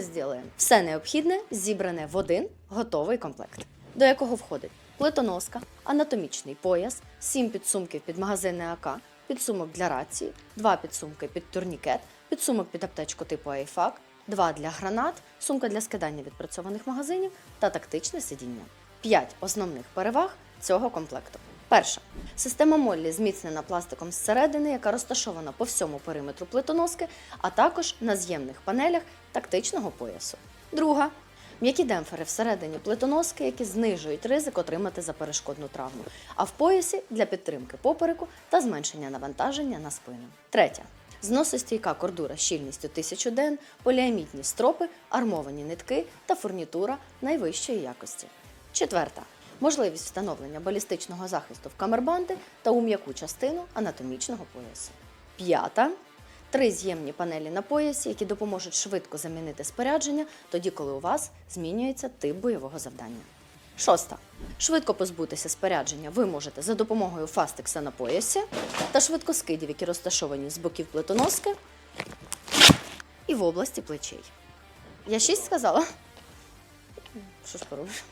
Зділаємо. Все необхідне зібране в один готовий комплект, до якого входить плитоноска, анатомічний пояс, 7 підсумків під магазинне АК, підсумок для рації, 2 підсумки під турнікет, підсумок під аптечку типу Айфак, 2 для гранат, сумка для скидання відпрацьованих магазинів та тактичне сидіння. 5 основних переваг цього комплекту. Перша система Моллі зміцнена пластиком зсередини, яка розташована по всьому периметру плитоноски, а також на з'ємних панелях тактичного поясу. Друга м'які демпфери всередині плитоноски, які знижують ризик отримати заперешкодну травму, а в поясі для підтримки попереку та зменшення навантаження на спину. Третя. Зносостійка кордура з щільністю 1000 ден, поліамітні стропи, армовані нитки та фурнітура найвищої якості. Четверта. Можливість встановлення балістичного захисту в камербанди та у м'яку частину анатомічного поясу. П'ята. Три з'ємні панелі на поясі, які допоможуть швидко замінити спорядження, тоді, коли у вас змінюється тип бойового завдання. Шоста. Швидко позбутися спорядження ви можете за допомогою фастекса на поясі та швидкоскидів, які розташовані з боків плитоноски і в області плечей. Я шість сказала? Що ж поробиш?